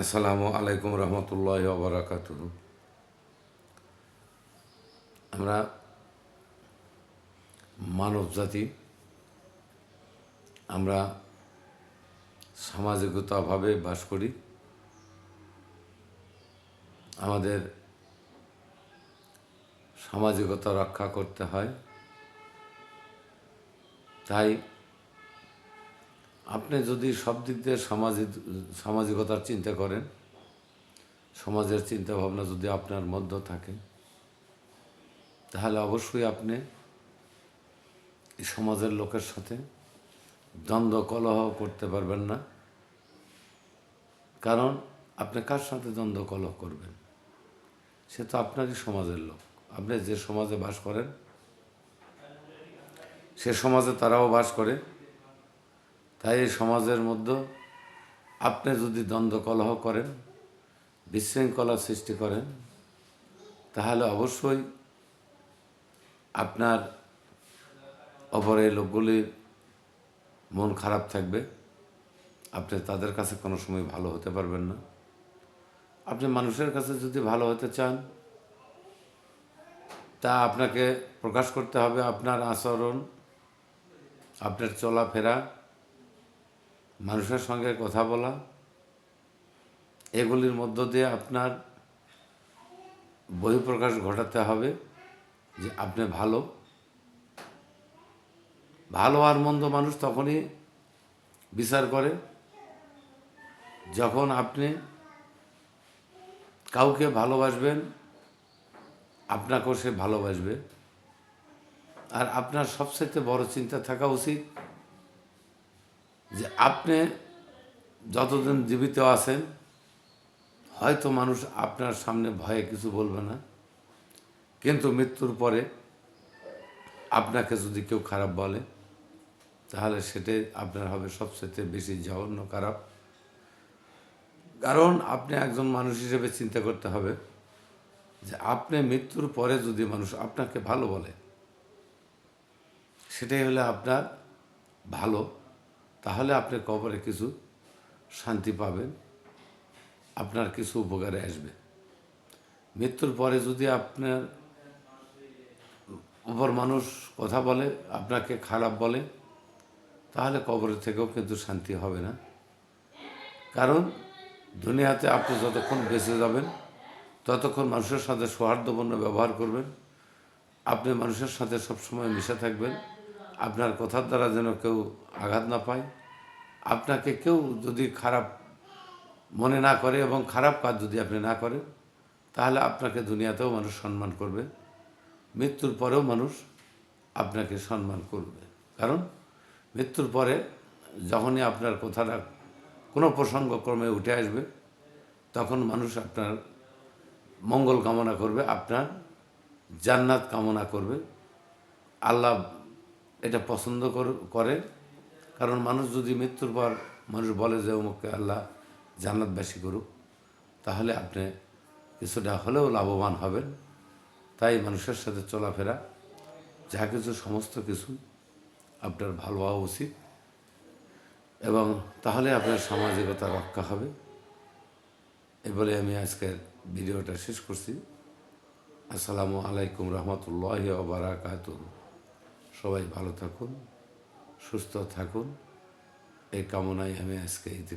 আসসালামু আলাইকুম রহমতুল্লাহ বারাকাত আমরা মানব জাতি, আমরা সামাজিকতাভাবে বাস করি। আমাদের সামাজিকতা রক্ষা করতে হয়। তাই আপনি যদি সব দিক দিয়ে সামাজিক, সামাজিকতার চিন্তা করেন, সমাজের চিন্তা ভাবনা যদি আপনার মধ্যে থাকে, তাহলে অবশ্যই আপনি সমাজের লোকের সাথে দ্বন্দ্ব, কলহ করতে পারবেন না। কারণ আপনি কার সাথে দ্বন্দ্ব, কলহ করবেন? সে তো আপনারই সমাজের লোক। আপনি যে সমাজে বাস করেন, সে সমাজে তারাও বাস করে। তাই এই সমাজের মধ্যে আপনি যদি দ্বন্দ্ব কলহ করেন, বিশৃঙ্খলা সৃষ্টি করেন, তাহলে অবশ্যই আপনার অপরে লোকগুলির মন খারাপ থাকবে। আপনি তাদের কাছে কোনো সময় ভালো হতে পারবেন না। আপনি মানুষের কাছে যদি ভালো হতে চান, তা আপনাকে প্রকাশ করতে হবে আপনার আচরণ, আপনার চলাফেরা মানুষের সঙ্গে কথা বলা, এগুলির মধ্য দিয়ে আপনার বহিঃপ্রকাশ ঘটাতে হবে যে আপনি ভালো। ভালো আর মন্দ মানুষ তখনই বিচার করে যখন আপনি কাউকে ভালোবাসবেন, আপনাকেও সে ভালোবাসবে। আর আপনার সবচেয়ে বড় চিন্তা থাকা উচিত যে আপনি যতদিন জীবিত আছেন, হয়তো মানুষ আপনার সামনে ভয়ে কিছু বলবে না, কিন্তু মৃত্যুর পরে আপনাকে যদি কেউ খারাপ বলে, তাহলে সেটাই আপনার হবে সবচেয়ে বেশি জঘন্য খারাপ। কারণ আপনি একজন মানুষ হিসেবে চিন্তা করতে হবে যে আপনি মৃত্যুর পরে যদি মানুষ আপনাকে ভালো বলে, সেটাই হলে আপনার ভালো। তাহলে আপনি কবরে কিছু শান্তি পাবেন, আপনার কিছু উপকারে আসবে। মৃত্যুর পরে যদি আপনার উপর মানুষ কথা বলে, আপনাকে খারাপ বলে, তাহলে কবরের থেকেও কিন্তু শান্তি হবে না। কারণ দুনিয়াতে আপনি যতক্ষণ বেঁচে যাবেন, ততক্ষণ মানুষের সাথে সৌহার্দ্যপূর্ণ ব্যবহার করবেন, আপনি মানুষের সাথে সবসময় মিশে থাকবেন। আপনার কথার দ্বারা যেন কেউ আঘাত না পায়। আপনাকে কেউ যদি খারাপ মনে না করে এবং খারাপ কাজ যদি আপনি না করেন, তাহলে আপনাকে দুনিয়াতেও মানুষ সম্মান করবে। মৃত্যুর পরেও মানুষ আপনাকে সম্মান করবে। কারণ মৃত্যুর পরে যখনই আপনার কথাটা কোনো প্রসঙ্গক্রমে উঠে আসবে, তখন মানুষ আপনার মঙ্গল কামনা করবে, আপনার জান্নাত কামনা করবে। আল্লাহ এটা পছন্দ করে কারণ মানুষ যদি মৃত্যুর পর মানুষ বলে যে অমুককে আল্লাহ জান্নাতবাসী করুক, তাহলে আপনি কিছুটা হলেও লাভবান হবেন। তাই মানুষের সাথে চলাফেরা, যা কিছু সমস্ত কিছু আপনার ভালো হওয়া উচিত। এবং তাহলে আপনার সামাজিকতা রক্ষা হবে। এ বলে আমি আজকের ভিডিওটা শেষ করছি। আসসালামু আলাইকুম রহমতুল্লাহ বারাকাত সবাই ভালো থাকুন সুস্থ থাকুন। এই কামনায় আমি আজকে ইতি